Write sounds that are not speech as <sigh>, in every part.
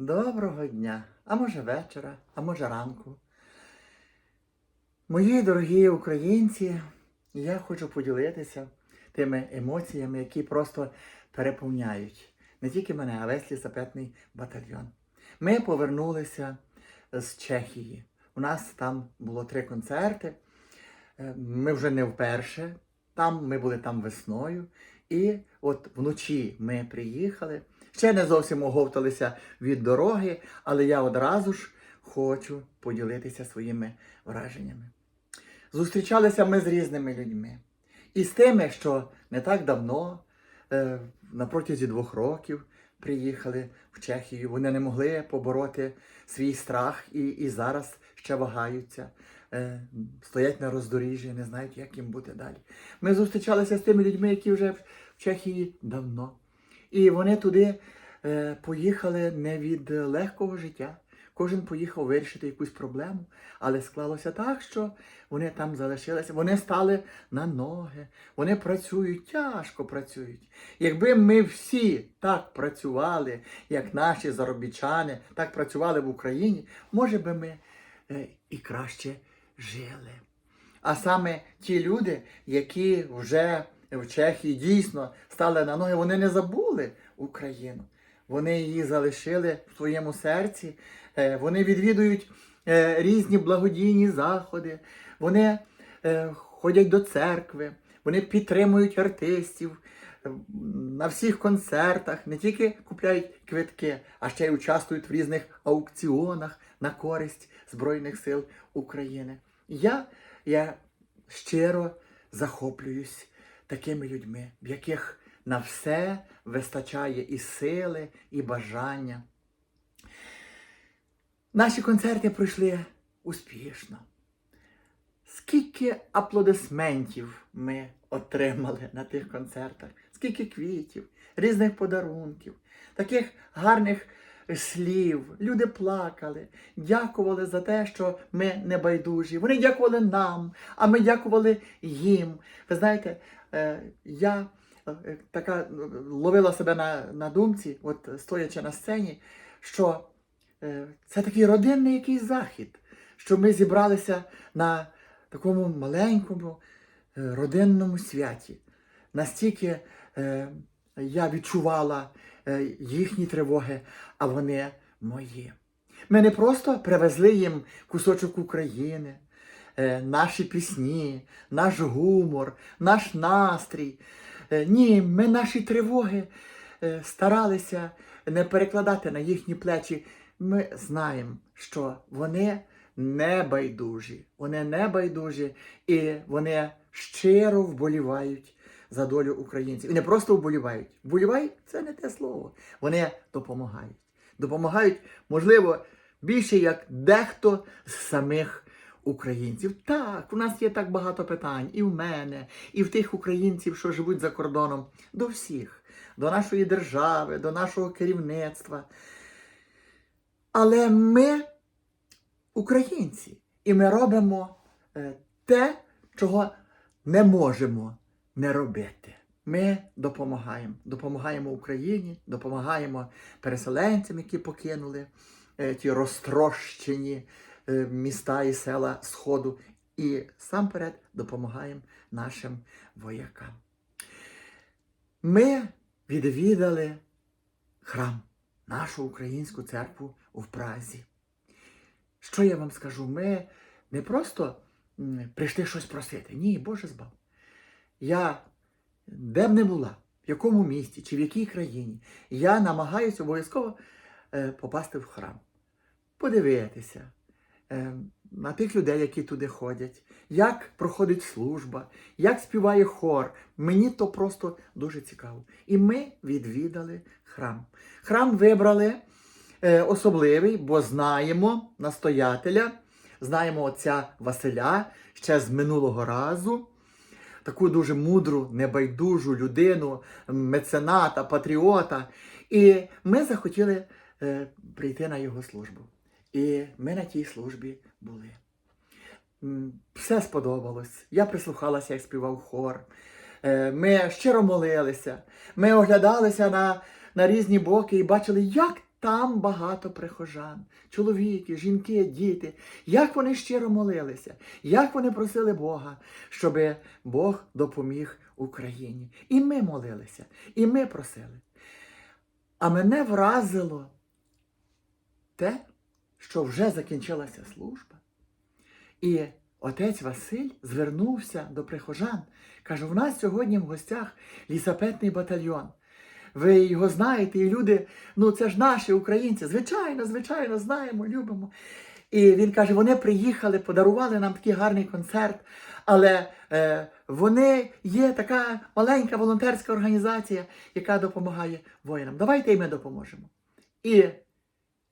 Доброго дня, а може вечора, а може ранку. Мої дорогі українці, я хочу поділитися тими емоціями, які просто переповняють не тільки мене, а весь лісапетний батальйон. Ми повернулися з Чехії. У нас там було три концерти. Е, Ми вже не вперше. Там ми були там весною. І от вночі ми приїхали. Ще не зовсім оговталися від дороги, але я одразу ж хочу поділитися своїми враженнями. Зустрічалися ми з різними людьми. І з тими, що не так давно, е, на протязі двох років, приїхали в Чехію. Вони не могли побороти свій страх і, і зараз ще вагаються, е, стоять на роздоріжжі, не знають, як їм бути далі. Ми зустрічалися з тими людьми, які вже в Чехії давно. І вони туди е, поїхали не від легкого життя. Кожен поїхав вирішити якусь проблему, але склалося так, що вони там залишилися, вони стали на ноги, вони працюють, тяжко працюють. Якби ми всі так працювали, як наші заробітчани, так працювали в Україні, може би ми е, і краще жили. А саме ті люди, які вже в Чехії дійсно стали на ноги, вони не забули Україну. Вони її залишили в своєму серці. Е, Вони відвідують е, різні благодійні заходи, вони е, ходять до церкви, вони підтримують артистів е, на всіх концертах, не тільки купляють квитки, а ще й участвують в різних аукціонах на користь Збройних сил України. Я, я щиро захоплююсь такими людьми, в яких на все вистачає і сили, і бажання. Наші концерти пройшли успішно. Скільки аплодисментів ми отримали на тих концертах, скільки квітів, різних подарунків, таких гарних слів. Люди плакали, дякували за те, що ми не байдужі. Вони дякували нам, а ми дякували їм. Ви знаєте, я е, така е, ловила себе на, на думці, от стоячи на сцені, що е, це такий родинний якийсь захід, що ми зібралися на такому маленькому е, родинному святі. Настільки е, я відчувала е, їхні тривоги, а вони мої. Ми не просто привезли їм кусочок України, е, наші пісні, наш гумор, наш настрій. Е, Ні, ми наші тривоги е, старалися не перекладати на їхні плечі. Ми знаємо, що вони не байдужі, вони не байдужі і вони щиро вболівають за долю українців. І не просто вболівають. Вболівають це не те слово. Вони допомагають. Допомагають, можливо, більше як дехто з самих українців. Так, у нас є так багато питань і в мене, і в тих українців, що живуть за кордоном, до всіх, до нашої держави, до нашого керівництва. Але ми українці, і ми робимо е, те, чого не можемо не робити. Ми допомагаємо. Допомагаємо Україні, допомагаємо переселенцям, які покинули е, ті розтрощені міста і села Сходу. І сам-перед допомагаємо нашим воякам. Ми відвідали храм, нашу українську церкву в Празі. Що я вам скажу? Ми не просто прийшли щось просити. Ні, Боже збав. Я де б не була, в якому місті чи в якій країні, я намагаюся обов'язково е, попасти в храм, подивитися е, на тих людей, які туди ходять, як проходить служба, як співає хор. Мені то просто дуже цікаво. І ми відвідали храм. Храм вибрали е, особливий, бо знаємо настоятеля, знаємо отця Василя ще з минулого разу. Таку дуже мудру, небайдужу людину, мецената, патріота. І ми захотіли е, прийти на його службу. І ми на тій службі були. Все сподобалось. Я прислухалася, як співав хор. Е, Ми щиро молилися. Ми оглядалися на, на різні боки і бачили, як там багато прихожан, чоловіки, жінки, діти, як вони щиро молилися, як вони просили Бога, щоб Бог допоміг Україні. І ми молилися, і ми просили. А мене вразило те, що вже закінчилася служба. І отець Василь звернувся до прихожан. Каже: у нас сьогодні в гостях лісапетний батальйон. Ви його знаєте, і люди, ну це ж наші українці. Звичайно, звичайно, знаємо, любимо. І він каже: вони приїхали, подарували нам такий гарний концерт, але е, вони є така маленька волонтерська організація, яка допомагає воїнам. Давайте і ми допоможемо. І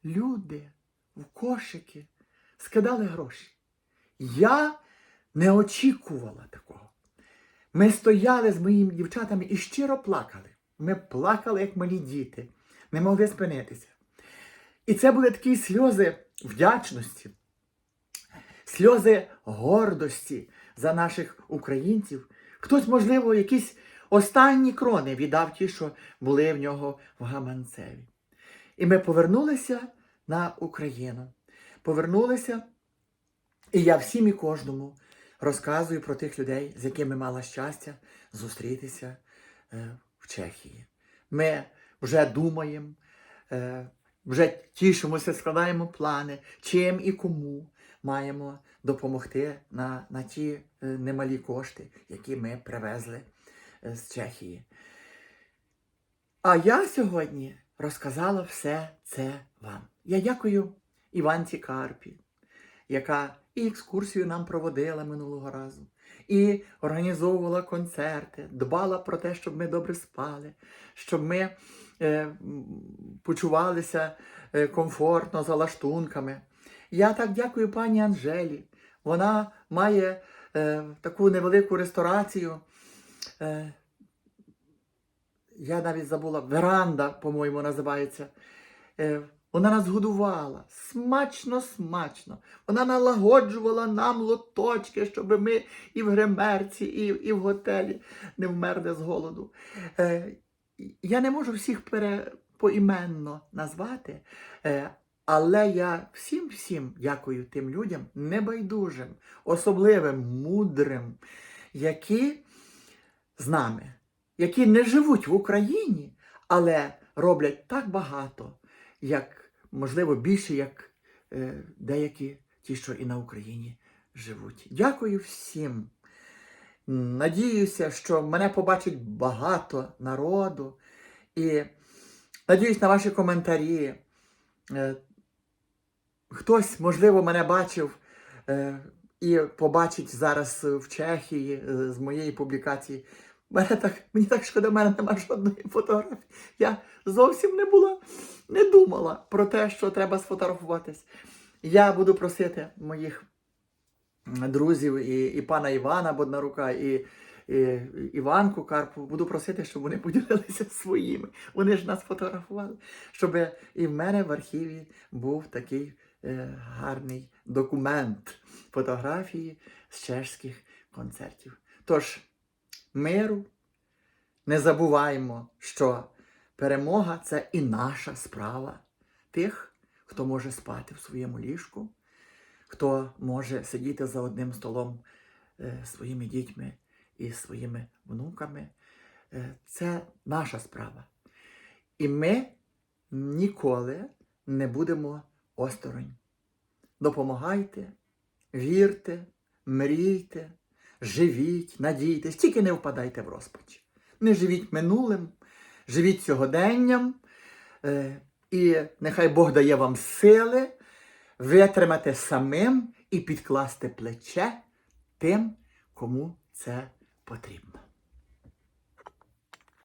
люди в кошики скидали гроші. Я не очікувала такого. Ми стояли з моїми дівчатами і щиро плакали. Ми плакали, як малі діти, не могли спинитися. І це були такі сльози вдячності, сльози гордості за наших українців. Хтось, можливо, якісь останні крони віддав ті, що були в нього в гаманцеві. І ми повернулися на Україну. Повернулися, і я всім і кожному розказую про тих людей, з якими мала щастя зустрітися е, в Чехії. Ми вже думаємо, е, вже тішимося, складаємо плани, чим і кому маємо допомогти на, на ті е, немалі кошти, які ми привезли з Чехії. А я сьогодні розказала все це вам. Я дякую Іванці Карпі, яка і екскурсію нам проводила минулого разу, і організовувала концерти, дбала про те, щоб ми добре спали, щоб ми е, почувалися е, комфортно за лаштунками. Я так дякую пані Анжелі. Вона має е, таку невелику ресторацію. Е, я навіть забула, веранда, по-моєму, називається. Е, вона нас годувала смачно, смачно. Вона налагоджувала нам лоточки, щоб ми і в гримерці, і, і в готелі не вмерли з голоду. Е, я не можу всіх поіменно назвати, е, але я всім всім дякую тим людям небайдужим, особливим, мудрим, які з нами, які не живуть в Україні, але роблять так багато, як, можливо, більше, як е, деякі ті, що і на Україні живуть. Дякую всім. Надіюся, що мене побачить багато народу. І надіюсь на ваші коментарі. Е, Хтось, можливо, мене бачив е, і побачить зараз в Чехії е, з моєї публікації. Мене так, мені так шкода, в мене немає жодної фотографії. Я зовсім не була, не думала про те, що треба сфотографуватись. Я буду просити моїх друзів і, і пана Івана Боднарука, і, і Іванку Карпу, буду просити, щоб вони поділилися <laughs> своїми. Вони ж нас фотографували, щоб і в мене в архіві був такий е, гарний документ фотографії з чешських концертів. Тож, миру, не забуваємо, що перемога це і наша справа тих, хто може спати в своєму ліжку, хто може сидіти за одним столом е, своїми дітьми і своїми внуками. Е, це наша справа. І ми ніколи не будемо осторонь. Допомагайте, вірте, мрійте, живіть, надійтесь, тільки не впадайте в розпач. Не живіть минулим, живіть сьогоденням, е, і нехай Бог дає вам сили витримати самим і підкласти плече тим, кому це потрібно.